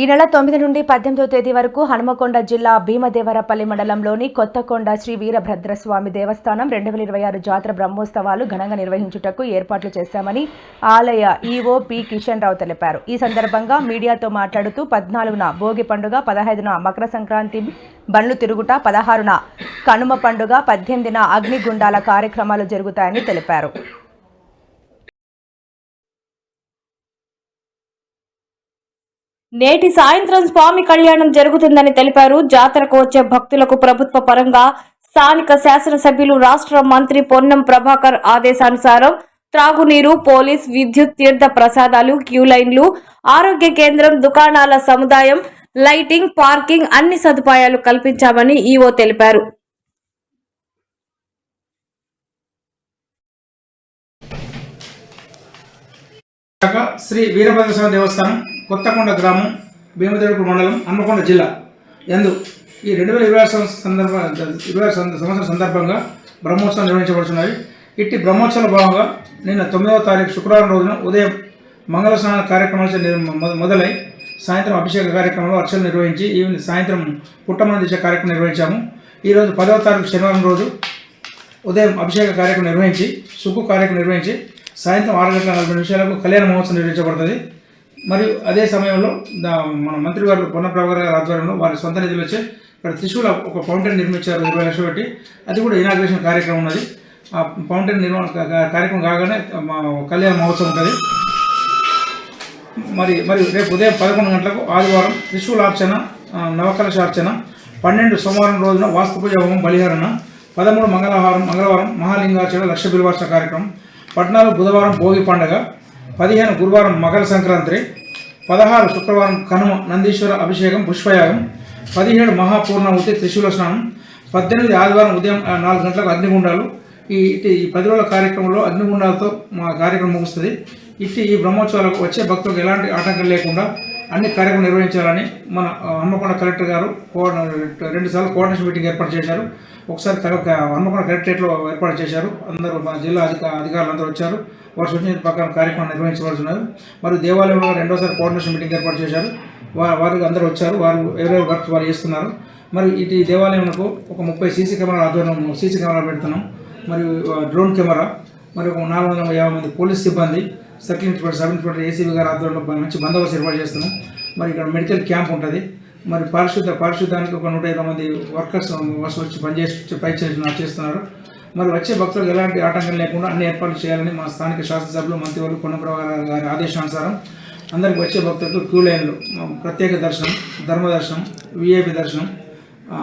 ఈ నెల తొమ్మిది నుండి పద్దెనిమిదో తేదీ వరకు హనుమకొండ జిల్లా భీమదేవరపల్లి మండలంలోని కొత్తకొండ శ్రీ వీరభద్రస్వామి దేవస్థానం రెండు వేల ఇరవై ఆరు జాతర బ్రహ్మోత్సవాలు ఘనంగా నిర్వహించుటకు ఏర్పాట్లు చేశామని ఆలయ ఈఓ పి కిషన్ రావు తెలిపారు. ఈ సందర్భంగా మీడియాతో మాట్లాడుతూ పద్నాలుగున భోగి పండుగ పదహైదున మకర సంక్రాంతి బండ్లు తిరుగుట పదహారున కనుమ పండుగ పద్దెనిమిదిన అగ్నిగుండాల కార్యక్రమాలు జరుగుతాయని తెలిపారు. నేటి సాయంత్రం స్వామి కళ్యాణం జరుగుతుందని తెలిపారు. జాతరకు వచ్చే భక్తులకు ప్రభుత్వ పరంగా స్థానిక శాసనసభ్యులు రాష్ట్ర మంత్రి పొన్నం ప్రభాకర్ ఆదేశానుసారం త్రాగునీరు పోలీస్ విద్యుత్ తీర్థ ప్రసాదాలు క్యూ లైన్లు ఆరోగ్య కేంద్రం దుకాణాల సముదాయం లైటింగ్ పార్కింగ్ అన్ని సదుపాయాలు కల్పించామని ఈవో తెలిపారు. శ్రీ వీరభద్రస్వామి దేవస్థానం కొత్తకొండ గ్రామం భీమదేవుడు మండలం హన్మకొండ జిల్లా. ఎందు ఈ రెండు వేల ఇరవై సంవత్సరం సందర్భ ఇరవై సంవత్సరం సందర్భంగా బ్రహ్మోత్సవం నిర్వహించబడుతున్నాయి ఇట్టి బ్రహ్మోత్సవం భాగంగా నిన్న తొమ్మిదవ తారీఖు శుక్రవారం రోజున ఉదయం మంగళ స్నాన కార్యక్రమాలు మొదలై సాయంత్రం అభిషేక కార్యక్రమంలో అర్చనలు నిర్వహించి ఈవినింగ్ సాయంత్రం పుట్టమని దిశ కార్యక్రమం నిర్వహించాము. ఈరోజు పదవ తారీఖు శనివారం రోజు ఉదయం అభిషేక కార్యక్రమం నిర్వహించి సుక్కు కార్యక్రమం నిర్వహించి సాయంత్రం ఆరు గంటల నలభై నిమిషాలకు కళ్యాణ మహోత్సవం నిర్వహించబడుతుంది. మరియు అదే సమయంలో మన మంత్రి గారు పొన్నప్రభు గారి ఆధ్వర్యంలో వారి సొంత నిధులు వచ్చి ఇక్కడ త్రిశూల ఒక ఫౌంటైన్ నిర్మించారు ఇరవై లక్షలు పెట్టి. అది కూడా ఇనాగ్రేషన్ కార్యక్రమం ఉన్నది. ఆ ఫౌంటైన్ నిర్మాణ కార్యక్రమం కాగానే మా కళ్యాణ మహోత్సవం ఉంటుంది. మరి మరి రేపు ఉదయం పదకొండు గంటలకు ఆదివారం త్రిశూలార్చన ఆ, నవకలశార్చన పన్నెండు సోమవారం రోజున వాస్తు పూజ హోమం బలిహరణ పదమూడు మంగళవారం మంగళవారం మహాలింగార్చన లక్ష బిల్వార్చన కార్యక్రమం పద్నాలుగు బుధవారం భోగి పండగ పదిహేను గురువారం మకర సంక్రాంతి పదహారు శుక్రవారం కనుమ నందీశ్వర అభిషేకం పుష్పయాగం పదిహేడు మహాపూర్ణావతి త్రిశూల స్నానం పద్దెనిమిది ఆదివారం ఉదయం నాలుగు గంటలకు అగ్నిగుండాలు. ఈ ఇటు ఈ పది రోజుల కార్యక్రమంలో అగ్నిగుండాలతో మా కార్యక్రమం ముగుస్తుంది. ఇట్టి ఈ బ్రహ్మోత్సవాలకు వచ్చే భక్తులకు ఎలాంటి ఆటంకం లేకుండా అన్ని కార్యక్రమం నిర్వహించాలని మన హన్మకొండ కలెక్టర్ గారు రెండుసార్లు కోఆర్డినేషన్ మీటింగ్ ఏర్పాటు చేశారు. ఒకసారి హన్మకొండ కలెక్టరేట్లో ఏర్పాటు చేశారు. అందరూ మా జిల్లా అధిక అధికారులు అందరూ వచ్చారు. వారి సూచించిన ప్రకారం కార్యక్రమం నిర్వహించబడుతున్నారు మరియు దేవాలయంలో రెండోసారి కోఆర్డినేషన్ మీటింగ్ ఏర్పాటు చేశారు. వారు అందరూ వచ్చారు. వారు ఎవరెవరు వర్క్ వారు చేస్తున్నారు. మరి ఇటు దేవాలయంకు ఒక ముప్పై సీసీ కెమెరా ఆధ్వర్యంలో సీసీ కెమెరా పెడుతున్నాం. మరియు డ్రోన్ కెమెరా మరి ఒక నాలుగు వందల యాభై మంది పోలీస్ సిబ్బంది circle inspector sub inspector ACB గారు ఆధ్వర్యంలో మంచి బందోబస్తు ఏర్పాటు చేస్తున్నాం. మరి ఇక్కడ మెడికల్ క్యాంప్ ఉంటుంది. మరి పారిశుద్ధ పారిశుద్ధానికి ఒక నూట ఇరవై మంది వర్కర్స్ వస్తు వచ్చి పనిచేసి పై చేస్తున్నారు మరి వచ్చే భక్తులకు ఎలాంటి ఆటంకం లేకుండా అన్ని ఏర్పాట్లు చేయాలని మా స్థానిక శాసనసభ్యులు మంత్రివర్గ పొన్నప్రభా గారి ఆదేశానుసారం అందరికి వచ్చే భక్తులకు క్యూ లైన్లు ప్రత్యేక దర్శనం ధర్మ దర్శనం విఐపి దర్శనం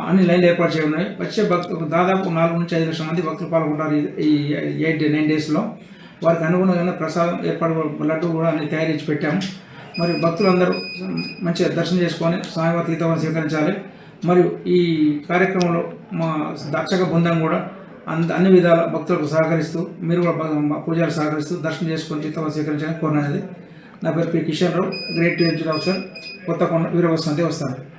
అన్ని లైన్లు ఏర్పాటు చేయన్నాయి వచ్చే భక్తులకు దాదాపు నాలుగు నుంచి ఐదు లక్షల మంది భక్తులు పాల్గొంటారు ఈ- ఈ ఎయిట్ డే నైన్ డేస్లో. వారికి అనుగుణంగా ప్రసాదం ఏర్పాటు లడ్డు కూడా అన్ని తయారించి పెట్టాము. మరియు భక్తులందరూ మంచిగా దర్శనం చేసుకొని స్వామివారి తీర్థం స్వీకరించాలి. మరియు ఈ కార్యక్రమంలో మా దర్శక బృందం కూడా అంద అన్ని విధాల భక్తులకు సహకరిస్తూ మీరు కూడా పూజలు మా సహకరిస్తూ దర్శనం చేసుకొని తీర్థం స్వీకరించాలని కోరినది. నా పేరు P. Kishan Rao great TMC officer Kothakonda వీరవసంతి వస్తాను